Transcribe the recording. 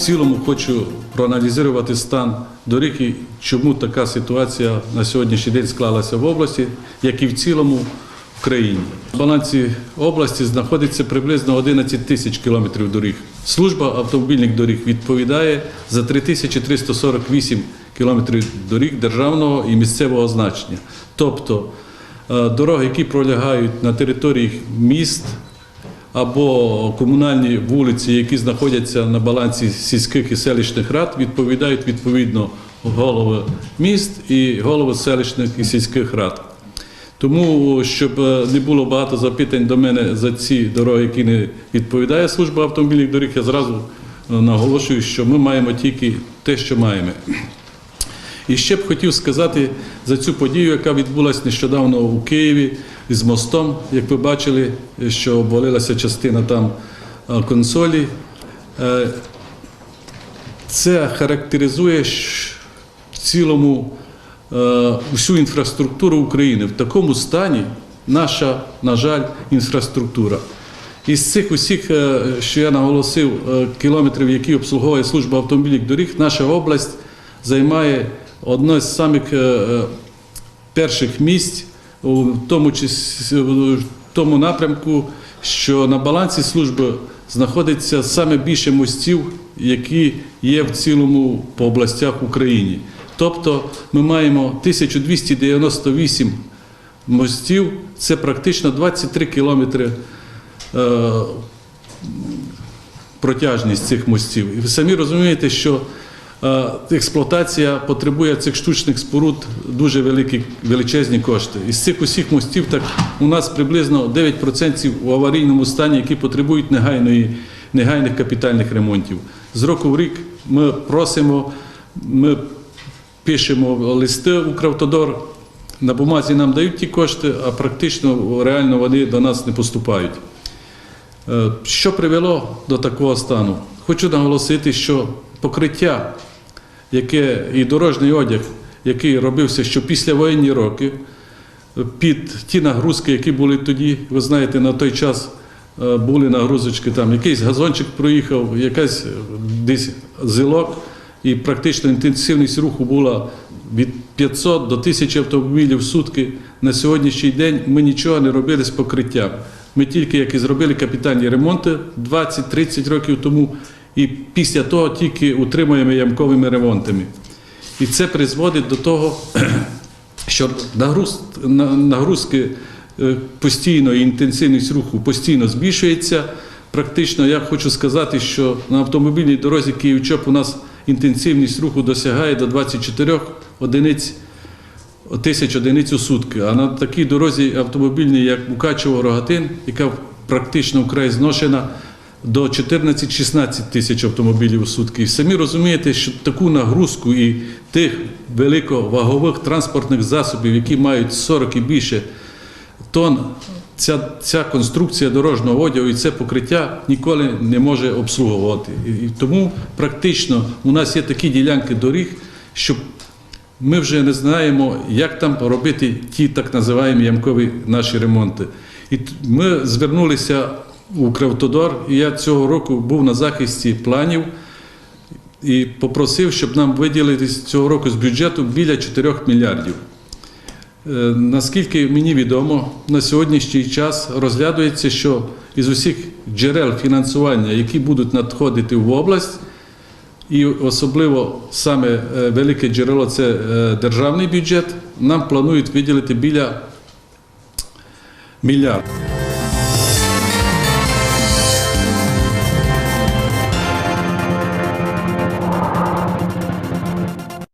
цілому хочу проаналізувати стан доріг і чому така ситуація на сьогоднішній день склалася в області, як і в цілому в країні. В балансі області знаходиться приблизно 11 тисяч кілометрів доріг. Служба автомобільних доріг відповідає за 3348 кілометрів доріг державного і місцевого значення. Тобто е, дороги, які пролягають на території міст, або комунальні вулиці, які знаходяться на балансі сільських і селищних рад, відповідають відповідно голови міст і голови селищних і сільських рад. Тому, щоб е, не було багато запитань до мене за ці дороги, які не відповідає служба автомобільних доріг, я зразу е, наголошую, що ми маємо тільки те, що маємо. І ще б хотів сказати за цю подію, яка відбулася нещодавно у Києві з мостом. Як ви бачили, що обвалилася частина там е, консолі. Е, Це характеризує цілому е, всю інфраструктуру України. В такому стані наша, на жаль, інфраструктура. Із цих усіх, е, що я наголосив, е, кілометрів, які обслуговує служба автомобільних доріг, наша область займає одне з самих е, е, перших місць у тому, чис- в тому напрямку, що на балансі служби знаходиться саме більше мостів, які є в цілому по областях України. Тобто ми маємо 1298 мостів, це практично 23 кілометри е, протяжність цих мостів. І ви самі розумієте, що експлуатація потребує цих штучних споруд дуже великі, величезні кошти. Із цих усіх мостів так у нас приблизно 9% у аварійному стані, які потребують негайної, негайних капітальних ремонтів. З року в рік ми просимо, ми пишемо листи у Кравтодор. На бумазі нам дають ті кошти, а практично реально вони до нас не поступають. Е, Що привело до такого стану? Хочу наголосити, що покриття, яке і дорожній одяг, який робився ще після воєнні роки, під ті нагрузки, які були тоді, ви знаєте, на той час е, були нагрузочки, там якийсь газончик проїхав, якась е, десь зилок, і практично інтенсивність руху була від 500 до 1000 автомобілів в сутки. На сьогоднішній день ми нічого не робили з покриттям. Ми тільки як і зробили капітальні ремонти 20-30 років тому, і після того тільки утримуємо ямковими ремонтами. І це призводить до того, що нагрузки е, постійно інтенсивність руху постійно збільшується. Практично я хочу сказати, що на автомобільній дорозі Київ-Чоп у нас інтенсивність руху досягає до 24 одиниць тисяч одиниць у сутки. А на такій дорозі автомобільній, як Мукачево-Рогатин, яка практично вкрай зношена, до 14-16 тисяч автомобілів у сутки. І самі розумієте, що таку нагрузку і тих великовагових транспортних засобів, які мають 40 і більше тонн, ця, ця конструкція дорожнього одягу і це покриття ніколи не може обслуговувати. І, тому практично у нас є такі ділянки доріг, що ми вже не знаємо, як там робити ті так називаємо ямкові наші ремонти. І ми звернулися у Кравтодор, і я цього року був на захисті планів і попросив, щоб нам виділити цього року з бюджету біля 4 мільярдів. Е, Наскільки мені відомо, на сьогоднішній час розглядується, що із усіх джерел фінансування, які будуть надходити в область, і особливо саме е, велике джерело це е, державний бюджет, нам планують виділити біля мільярда.